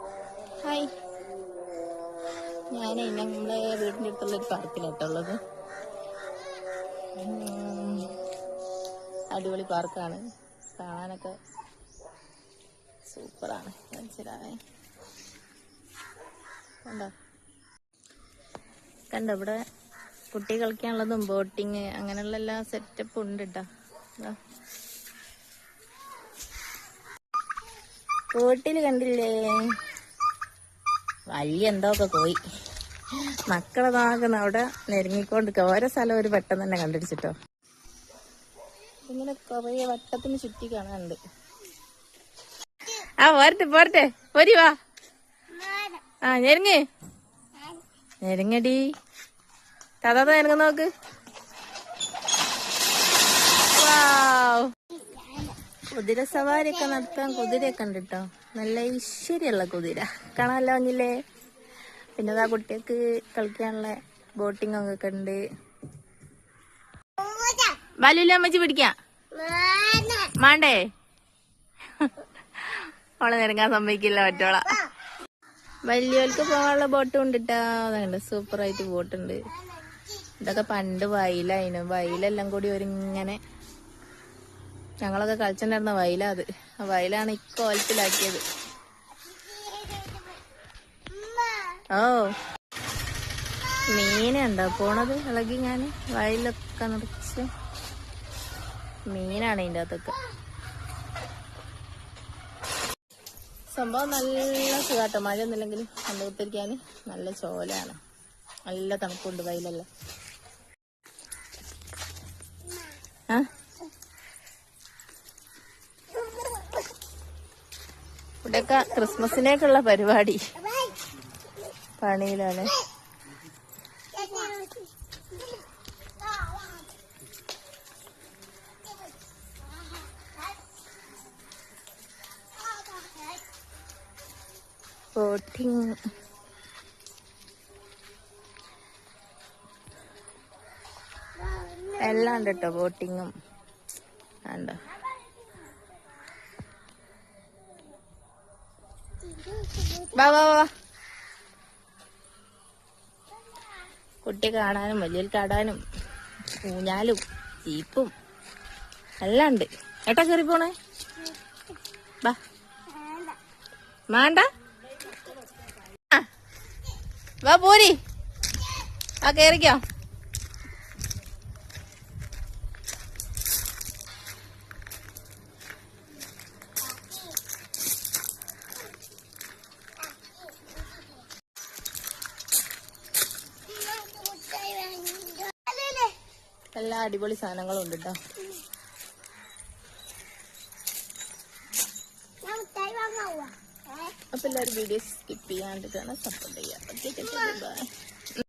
Hi. ഞാനേ നമ്മളെ വീടിന്റെ അടുത്തുള്ള ഒരു പാർക്കിലാട്ടുള്ളത്. അടിപൊളി പാർക്കാണ്. കാണാനൊക്കെ സൂപ്പറാണ്. മനസ്സിലാവേ കണ്ടോ? കണ്ടോ ഇവിടെ കുട്ടി കളിക്കാനുള്ളതും ബോട്ടിങ് അങ്ങനെയുള്ള എല്ലാ സെറ്റപ്പും ഉണ്ട് കേട്ടോ ദാ. കൂട്ടിൽ കണ്ടില്ലേ? വലിയ എന്തൊക്കെ പോയി. മക്കളെ നാകുന്ന അവിടെ നെരുങ്ങിക്കൊണ്ട് ഓരോ സ്ഥലം ഒരു വട്ടം തന്നെ കണ്ടുപിടിച്ചിട്ടോ. ഇങ്ങനെ കൊറേ വട്ടത്തിന് ചുറ്റി കാണാനുണ്ട്. ആ പോരട്ടെ പോരട്ടെ. പോരി വാ. ആ ഞെരുങ്ങ്. ഞെരുങ്ങടി. താതാ ഞെരുങ്ങ നോക്ക്. വാവ്. കുതിര സവാരിയൊക്കെ നടത്താൻ കുതിരയൊക്കെ ഉണ്ട് കേട്ടോ നല്ല ഐശ്വര്യമുള്ള കുതിര. കാണാമല്ലോ വന്നില്ലേ പിന്നെ അതാ കുട്ടികൾക്ക് കളിക്കാനുള്ള ബോട്ടിംഗ് ഒക്കെ ഉണ്ട്. ബാലുല്ല അമ്മച്ചി പിടിക്കാം? മാണ്ടേ? അവളെ നിരങ്ങാൻ സമ്മതിക്കില്ല മറ്റോള വലിയവർക്ക് പോകാനുള്ള ബോട്ടും ഉണ്ട് സൂപ്പറായിട്ട് ബോട്ടുണ്ട് ഇതൊക്കെ പണ്ട് വയലായിരുന്നു വയലെല്ലാം കൂടി ഒരുങ്ങനെ ഞങ്ങളൊക്കെ കളിച്ചിട്ടുണ്ടായിരുന്ന വയലാത് ആ വയലാണ് ഇക്കോലത്തിലാക്കിയത് ഓ. മീനുണ്ടോ പോണത്? ഇളകി ഞാൻ വയലൊക്കെ നിറച്ച്. മീനാണ് ഇതിന്റെ അകത്തൊക്കെ. സംഭവം നല്ല സുഖാട്ടോ. മഴ ഒന്നുമില്ലെങ്കിൽ കണ്ടുപിടിക്കാന് നല്ല ചോലയാണ് നല്ല തണുപ്പുണ്ട് വയലല്ല. ആ? ഇവിടെയൊക്കെ ക്രിസ്മസിനേക്കുള്ള പരിപാടി. പണിയിലാണ്. ബോട്ടിങ് എല്ലാം ഉണ്ട് കേട്ടോ ബോട്ടിങ്ങും ഉണ്ടോ വാ വാ വാ. കുട്ടി കാണാനും വലിയ കാടാനും ഊഞ്ഞാലും ജീപ്പും എല്ലാം ഏട്ടാ കയറി പോണേ? വാ. മാണ്ട. വാ പോരി. ആ കേറിക്കോ. എല്ലാ അടിപൊളി സാധനങ്ങളും ഉണ്ട് കേട്ടോ അപ്പൊ എല്ലാവരും വീഡിയോ സ്കിപ്പ് ചെയ്യാണ്ട് സപ്പോർട്ട് ചെയ്യാം. Okay bye